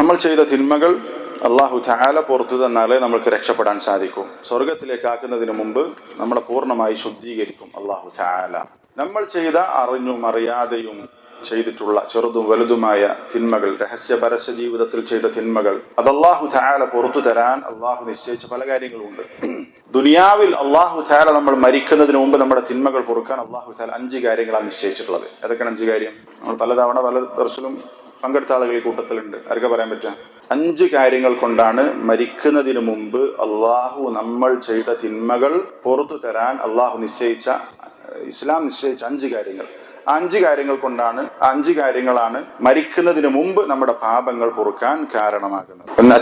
നമ്മൾ ചെയ്ത തിന്മകൾ അള്ളാഹു താല പുറത്തു തന്നാലേ നമ്മൾക്ക് രക്ഷപ്പെടാൻ സാധിക്കും. സ്വർഗത്തിലേക്ക് ആക്കുന്നതിന് മുമ്പ് നമ്മളെ പൂർണമായി ശുദ്ധീകരിക്കും അള്ളാഹു താല നമ്മൾ ചെയ്ത അറിഞ്ഞും അറിയാതെയും ചെയ്തിട്ടുള്ള ചെറുതും വലുതുമായ തിന്മകൾ രഹസ്യ പരസ്യ ജീവിതത്തിൽ ചെയ്ത തിന്മകൾ അത് അള്ളാഹു ധാല പുറത്തു തരാൻ അള്ളാഹു നിശ്ചയിച്ച പല കാര്യങ്ങളുമുണ്ട് ദുനിയാവിൽ അള്ളാഹു ധാല നമ്മൾ മരിക്കുന്നതിന് മുമ്പ് നമ്മുടെ തിന്മകൾ പൊറുക്കാൻ അള്ളാഹു ധാല അഞ്ച് കാര്യങ്ങളാണ് നിശ്ചയിച്ചിട്ടുള്ളത്. ഏതൊക്കെയാണ് അഞ്ച് കാര്യം? നമ്മൾ പലതവണ പല ദർശനം പങ്കെടുത്ത ആളുകൾ ഈ കൂട്ടത്തിലുണ്ട്. ആരൊക്കെ പറയാൻ പറ്റുക? അഞ്ച് കാര്യങ്ങൾ കൊണ്ടാണ് മരിക്കുന്നതിന് മുമ്പ് അള്ളാഹു നമ്മൾ ചെയ്ത തിന്മകൾ പുറത്തു തരാൻ അള്ളാഹു നിശ്ചയിച്ച ഇസ്ലാം നിശ്ചയിച്ച അഞ്ച് കാര്യങ്ങൾ. അഞ്ച് കാര്യങ്ങൾ കൊണ്ടാണ് അഞ്ച് കാര്യങ്ങളാണ് മരിക്കുന്നതിന് മുമ്പ് നമ്മുടെ പാപങ്ങൾ പൊറുക്കാൻ കാരണമാകുന്നത്. ഒന്ന്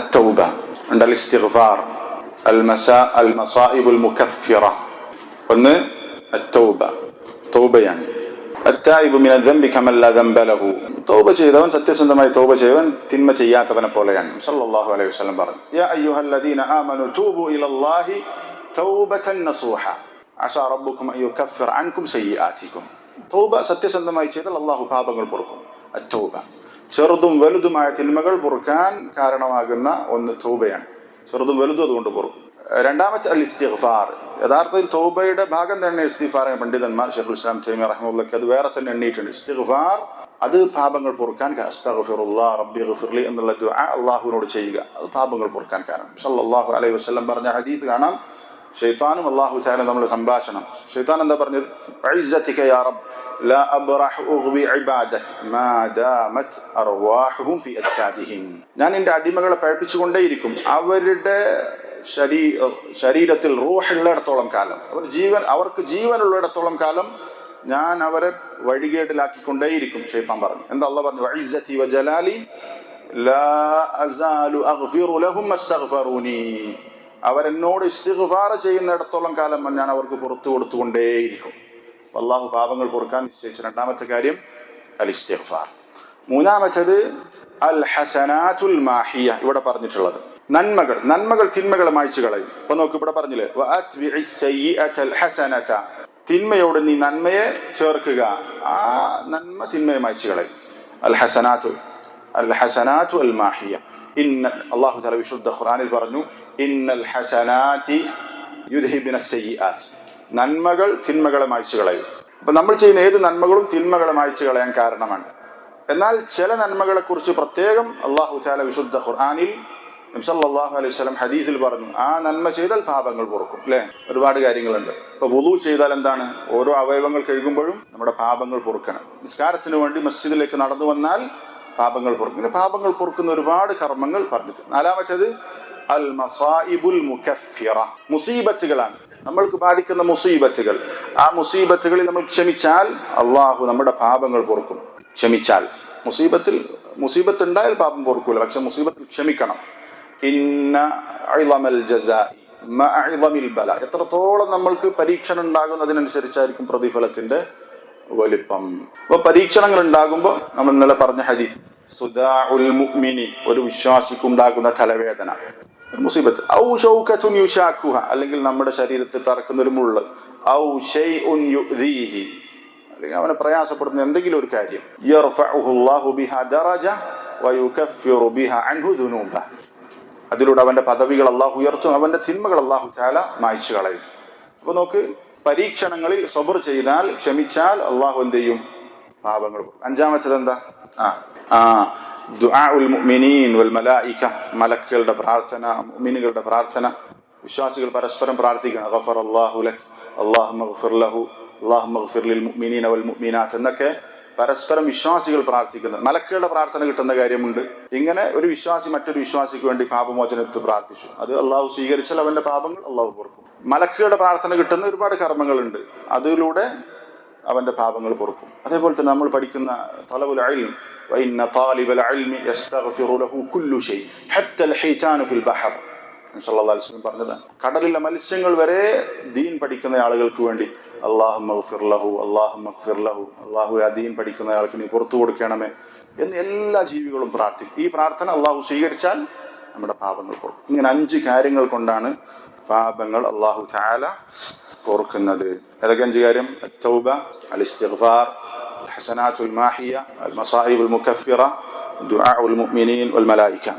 അൽ മസാ ഒന്ന് തൗബയാണ്. തോപ ചെയ്തവൻ സത്യസന്ധമായി തോപ ചെയ്തവൻ തിന്മ ചെയ്യാത്തവനെ പോലെയാണ്. സല്ലാഹു അലൈഹി വസ്ലം പറഞ്ഞു. തോബ സത്യസന്ധമായി ചെയ്താൽ അള്ളാഹു പാപങ്ങൾ പൊറുക്കും. അറ്റോബ ചെറുതും വലുതുമായ തിന്മകൾ പൊറുക്കാൻ കാരണമാകുന്ന ഒന്ന് തൗബയാണ്. ചെറുതും വലുതും അതുകൊണ്ട് പൊറുക്കും. രണ്ടാമത്തെ അൽ ഇസ്തിഗ്ഫാർ. യഥാർത്ഥത്തിൽ തൗബയുടെ ഭാഗം തന്നെ ഇസ്തിഗ്ഫാർ പണ്ഡിതന്മാർ ഷെഖുൽ ഇസ്ലാം തൈമി റഹ്മുള്ളക്ക് അത് വേറെ തന്നെ എണ്ണീട്ടുണ്ട് ഇസ്തിഗ്ഫാർ അത് പാപങ്ങൾ പൊറുക്കാൻ റബ്ബി ഗഫിർലി എന്നുള്ള അള്ളാഹുവിനോട് ചെയ്യുക. അത് പാപങ്ങൾ പൊറുക്കാൻ കാരണം. സല്ലല്ലാഹു അലൈഹി വസല്ലം പറഞ്ഞ ഹദീത്ത് കാണാം. ഷെയ്ത്താനും അള്ളാഹു താലും നമ്മൾ സംഭാഷണം. ഷെയ്ത്താൻ എന്താ പറഞ്ഞത്? "വഇസ്സതിക യാ ഞാൻ എന്റെ അടിമകളെ പഴപ്പിച്ചുകൊണ്ടേയിരിക്കും അവരുടെ ശരീ ശരീരത്തിൽ റൂഹുള്ളിടത്തോളം കാലം. അവർ ജീവൻ അവർക്ക് ജീവനുള്ളിടത്തോളം കാലം ഞാൻ അവരെ വഴികേടിലാക്കിക്കൊണ്ടേയിരിക്കും ഷെയ്ത്താൻ പറഞ്ഞു. എന്താ പറഞ്ഞു? "വഇസ്സതി വജലാലി അവരെന്നോട് ഇസ്തിഗ്ഫാർ ചെയ്യുന്നിടത്തോളം കാലം ഞാൻ അവർക്ക് പുറത്തു കൊടുത്തുകൊണ്ടേയിരിക്കും. അള്ളാഹു പാപങ്ങൾ പൊറുക്കാൻ നിശ്ചയിച്ച രണ്ടാമത്തെ കാര്യം അൽ ഇസ്തിഗ്ഫാർ മൂന്നാമത്തേത് അൽ ഹസനാത്തുൽ മാഹിയ ഇവിടെ പറഞ്ഞിട്ടുള്ളത്. നന്മകൾ നന്മകൾ തിന്മകളെ മായ്ച്ചു കളയും. ഇപ്പൊ നോക്ക് ഇവിടെ പറഞ്ഞില്ലേ തിന്മയോട് നീ നന്മയെ ചേർക്കുക. ആ നന്മ തിന്മയെ മായ്ച്ചു കളയും. അൽ ഹസനാത്തു അൽ ഹസനാത്തു അൽ മാഹിയ. ഇന്ന അള്ളാഹു തല വിശുദ്ധ ഖുറാനിൽ പറഞ്ഞു ഇന്നൽ ഹസനാതി യുദ്ഹിബിന നന്മകൾ തിന്മകളെ മായ്ച്ചു കളയും. അപ്പൊ നമ്മൾ ചെയ്യുന്ന ഏത് നന്മകളും തിന്മകളെ മായ്ച്ചു കളയാൻ കാരണമാണ്. എന്നാൽ ചില നന്മകളെ കുറിച്ച് പ്രത്യേകം അള്ളാഹു താല വിശുദ്ധ ഖുർആാനിൽ നബ്സല്ലാഹു അലൈഹി സ്വലം ഹദീസിൽ പറഞ്ഞു ആ നന്മ ചെയ്താൽ പാപങ്ങൾ പൊറുക്കും അല്ലെ? ഒരുപാട് കാര്യങ്ങളുണ്ട്. ഇപ്പൊ വുളു ചെയ്താൽ എന്താണ്? ഓരോ അവയവങ്ങൾ കഴുകുമ്പോഴും നമ്മുടെ പാപങ്ങൾ പൊറുക്കണം. നിസ്കാരത്തിന് വേണ്ടി മസ്ജിദിലേക്ക് നടന്നു വന്നാൽ പാപങ്ങൾ പൊറുക്കും. പിന്നെ പാപങ്ങൾ പൊറുക്കുന്ന ഒരുപാട് കർമ്മങ്ങൾ പറഞ്ഞിട്ടുണ്ട്. നാലാമറ്റത് അൽ മസാഇബുൽ മുക്കഫിറ മുസീബത്തുകളാണ്. നമ്മൾക്ക് ബാധിക്കുന്ന മുസീബത്തുകൾ. ആ മുസീബത്തുകളിൽ നമ്മൾ ക്ഷമിച്ചാൽ അള്ളാഹു നമ്മുടെ പാപങ്ങൾ പൊറുക്കും. ക്ഷമിച്ചാൽ. മുസീബത്തിൽ മുസീബത്ത് ഉണ്ടായാൽ പാപം പൊറുക്കൂല പക്ഷെ മുസീബത്തിൽ ക്ഷമിക്കണം. എത്രത്തോളം നമ്മൾക്ക് പരീക്ഷണം ഉണ്ടാകുന്നതിനനുസരിച്ചായിരിക്കും പ്രതിഫലത്തിന്റെ വലിപ്പം. അപ്പൊ പരീക്ഷണങ്ങൾ ഉണ്ടാകുമ്പോൾ നമ്മൾ ഇന്നലെ പറഞ്ഞ ഹദീസ് സുദാഉൽ മുഅ്മിനി ഒരു വിശ്വാസിക്കുണ്ടാകുന്ന തലവേദന. ഒരു മുസീബത്ത്. ഔ അല്ലെങ്കിൽ നമ്മുടെ ശരീരത്തിൽ തറക്കുന്ന ഒരു മുള്ള്. ഔ ഷൈഉൻ അല്ലെങ്കിൽ അവനെ പ്രയാസപ്പെടുന്ന എന്തെങ്കിലും ഒരു കാര്യം. യർഫഉഹുല്ലാഹു അൻഹു അതിലൂടെ അവന്റെ പദവികൾ അള്ളാഹു ഉയർത്തും അവന്റെ തിന്മകൾ അള്ളാഹു ചാല മായ്ച്ചു കളയും. അപ്പൊ നോക്ക് പരീക്ഷണങ്ങളിൽ സബർ ചെയ്താൽ ക്ഷമിച്ചാൽ അള്ളാഹു എന്ത് ചെയ്യും? പാപങ്ങൾ. അഞ്ചാമത്തത് എന്താ? ആ ആ മലക്കുകളുടെ പ്രാർത്ഥന മിനുകളുടെ പ്രാർത്ഥന. വിശ്വാസികൾ പരസ്പരം പ്രാർത്ഥിക്കണം. ഗഫർ അള്ളാഹു അള്ളാഹു അള്ളാഹു ലഹു മുഅ്മിനാത്ത് എന്നൊക്കെ പരസ്പരം വിശ്വാസികൾ പ്രാർത്ഥിക്കുന്നത് മലക്കുകളുടെ പ്രാർത്ഥന കിട്ടുന്ന കാര്യമുണ്ട് ഇങ്ങനെ ഒരു വിശ്വാസി മറ്റൊരു വിശ്വാസിക്ക് വേണ്ടി പാപമോചനത്തിൽ പ്രാർത്ഥിച്ചു അത് അള്ളാഹു സ്വീകരിച്ചാൽ അവന്റെ പാപങ്ങൾ അള്ളാഹു പൊറുക്കും മലക്കുകളുടെ പ്രാർത്ഥന കിട്ടുന്ന ഒരുപാട് കർമ്മങ്ങളുണ്ട് അതിലൂടെ അവന്റെ പാപങ്ങൾ പൊറുക്കും അതേപോലെ തന്നെ നമ്മൾ പഠിക്കുന്ന തലവുൽ അൽം وإن طالب العلم يستغفر له كل شيء حتى الحيتان في البحر സല്ലല്ലാഹു അലൈഹി വസല്ലം പറഞ്ഞതാണ് കടലിലെ മത്സ്യങ്ങൾ വരെ ദീൻ പഠിക്കുന്ന ആളുകൾക്ക് വേണ്ടി അള്ളാഹു മഹ്ഫിർ ലഹു അള്ളാഹു മഹ്ഫിർ ലഹു. അള്ളാഹു അധികം പഠിക്കുന്ന ആൾക്ക് നീ പുറത്തു കൊടുക്കണമേ എന്ന് എല്ലാ ജീവികളും പ്രാർത്ഥിക്കും. ഈ പ്രാർത്ഥന അള്ളാഹു സ്വീകരിച്ചാൽ നമ്മുടെ പാപങ്ങൾ പോകും ഇങ്ങനെ അഞ്ച് കാര്യങ്ങൾ കൊണ്ടാണ് പാപങ്ങൾ അള്ളാഹു താല പൊറുക്കുന്നത് ഏതൊക്കെ അഞ്ച് കാര്യം? തൗബ അൽ ഇസ്തിഗ്ഫാർ ഹസനാത്തുൽ മാഹിയ അൽ മസാഹിബുൽ മുക്കഫിറ ദുആ ഉൽ മുഅ്മിനീൻ വൽ മലായിക്ക.